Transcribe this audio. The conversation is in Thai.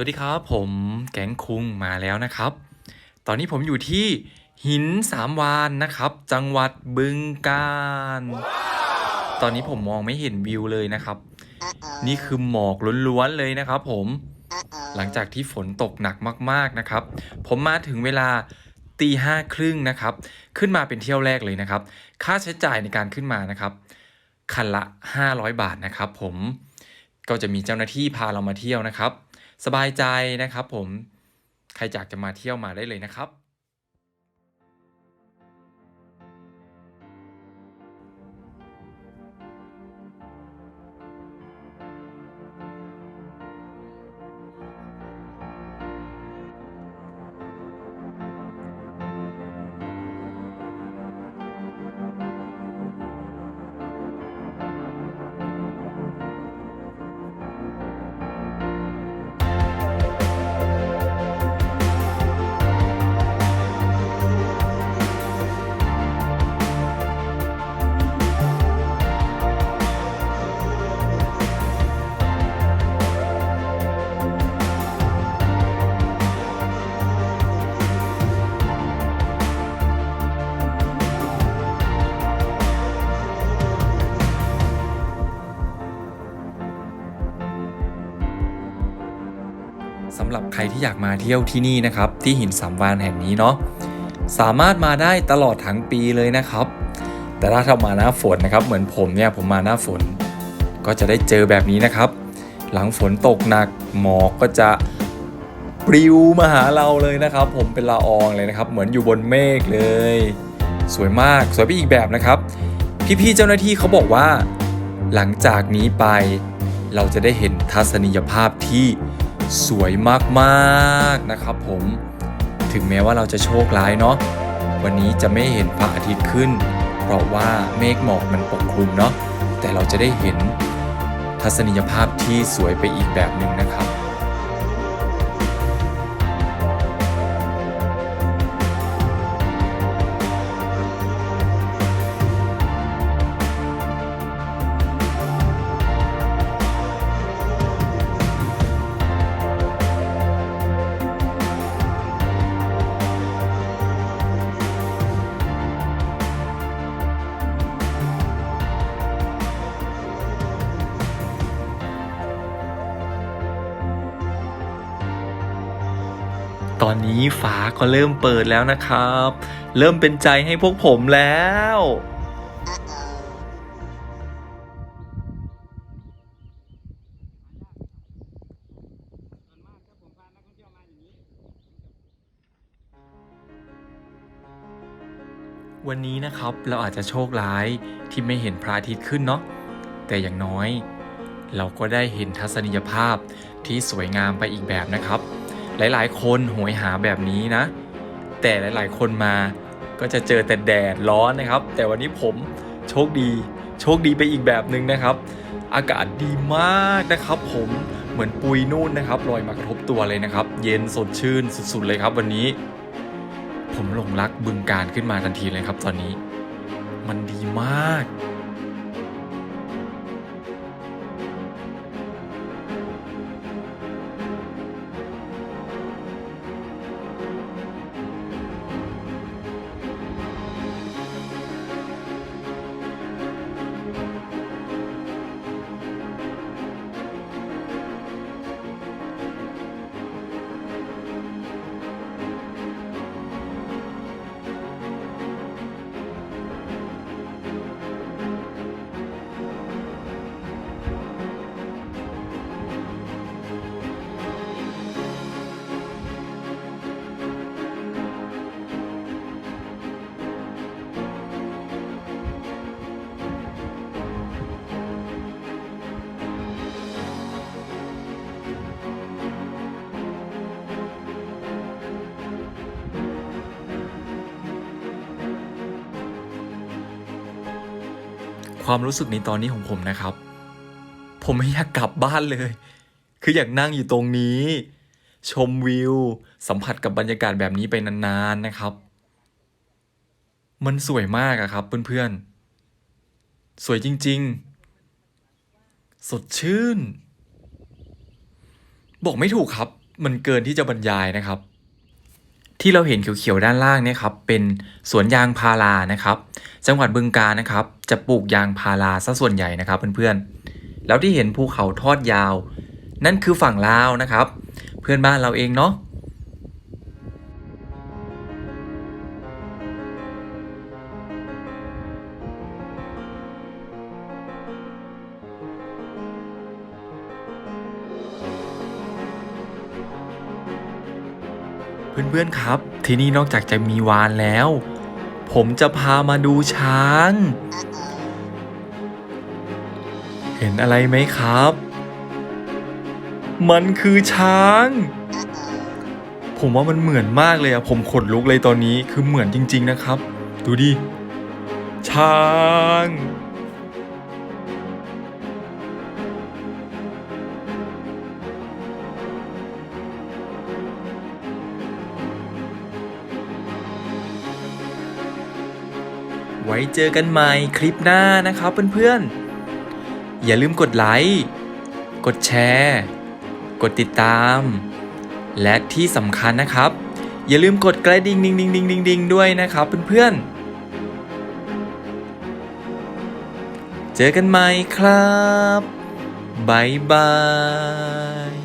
สวัสดีครับ ผมแก๊งคุงมาแล้วนะครับ ตอนนี้ผมอยู่ที่หินสามวานนะครับ จังหวัดบึงกาฬตอนนี้ผมมองไม่เห็นวิวเลยนะครับนี่คือหมอกล้วนๆเลยนะครับผมหลังจากที่ฝนตกหนักมากๆนะครับ ผมมาถึงเวลาตีห้าครึ่งนะครับ ขึ้นมาเป็นเที่ยวแรกเลยนะครับ ค่าใช้จ่ายในการขึ้นมานะครับ คันละ 500 บาทนะครับผม ก็จะมีเจ้าหน้าที่พาเรามาเที่ยวนะครับ สบายใจนะครับผม ใครอยากจะมาเที่ยวมาได้เลยนะครับ สำหรับใครที่อยากมาเที่ยวที่นี่นะครับ ที่หินสามวานแห่งนี้เนาะสามารถมาได้ตลอดทั้งปีเลยนะครับ แต่ถ้าเรามาหน้าฝนนะครับ เหมือนผมเนี่ยผมมาหน้าฝน ก็จะได้เจอแบบนี้นะครับ หลังฝนตกหนักหมอกก็จะปลิวมาหาเราเลยนะครับ ผมเป็นละอองเลยนะครับ เหมือนอยู่บนเมฆเลย สวยมากสวยไปอีกแบบนะครับ พี่ๆเจ้าหน้าที่เขาบอกว่า หลังจากนี้ไปเราจะได้เห็นทัศนียภาพที่ สวยมากๆนะครับผมถึงแม้ว่าเราจะโชคร้ายเนาะวันนี้จะไม่เห็นพระอาทิตย์ขึ้น เพราะว่าเมฆหมอกมันปกคลุมเนาะแต่เราจะได้เห็นทัศนียภาพที่สวยไปอีกแบบหนึ่งนะครับ ตอนนี้ฟ้าก็เริ่มเปิดแล้วนะครับ เริ่มเป็นใจให้พวกผมแล้ว วันนี้นะครับเราอาจจะโชคร้ายที่ไม่เห็นพระอาทิตย์ขึ้นเนาะแต่อย่างน้อย เราก็ได้เห็นทัศนียภาพที่สวยงามไปอีกแบบนะครับ หลายๆ คนโหยหาแบบนี้นะ แต่หลายๆ คนมาก็จะเจอแต่แดดร้อนนะครับ แต่วันนี้ผมโชคดี โชคดีไปอีกแบบหนึ่งนะครับ อากาศดีมากนะครับผมเหมือนปุยนุ่นนะครับลอยมากระทบตัวเลยนะครับ เย็นสดชื่นสุดๆเลยครับ วันนี้ ผมหลงรักบึงการขึ้นมาทันทีเลยครับ ตอนนี้ มันดีมาก ความรู้สึกในตอนนี้ของผมนะครับ ผมไม่อยากกลับบ้านเลย คืออยากนั่งอยู่ตรงนี้ ชมวิว สัมผัสกับบรรยากาศแบบนี้ไปนานๆนะครับ มันสวยมากอะครับเพื่อนๆ สวยจริงๆ สดชื่น บอกไม่ถูกครับ มันเกินที่จะบรรยายนะครับ ที่เราเห็นเขียวๆด้านล่างเนี่ยครับเป็นสวนยางพารานะครับ จังหวัดบึงกาฬนะครับ จะปลูกยางพาราซะส่วนใหญ่นะครับเพื่อนๆแล้วที่เห็นภูเขาทอดยาว นั่นคือฝั่งลาวนะครับ เพื่อนบ้านเราเองเนาะ เพื่อนๆครับ ที่นี่นอกจากจะมีวานแล้ว ผมจะพามาดูช้าง เห็นอะไรไหมครับ มันคือช้าง ผมว่ามันเหมือนมากเลยอะผมขนลุกเลยตอนนี้คือเหมือนจริง ๆนะครับ ดูดิ ช้าง ไว้เจอกันใหม่คลิปหน้านะครับเพื่อนๆ อย่าลืมกดไลค์ กดแชร์ กดติดตาม และที่สำคัญนะครับ อย่าลืมกดกระดิ่งดิ่งดิ่งดิ่งดิงดิงด้วยนะครับเพื่อนๆ เจอกันใหม่ครับบ๊ายบาย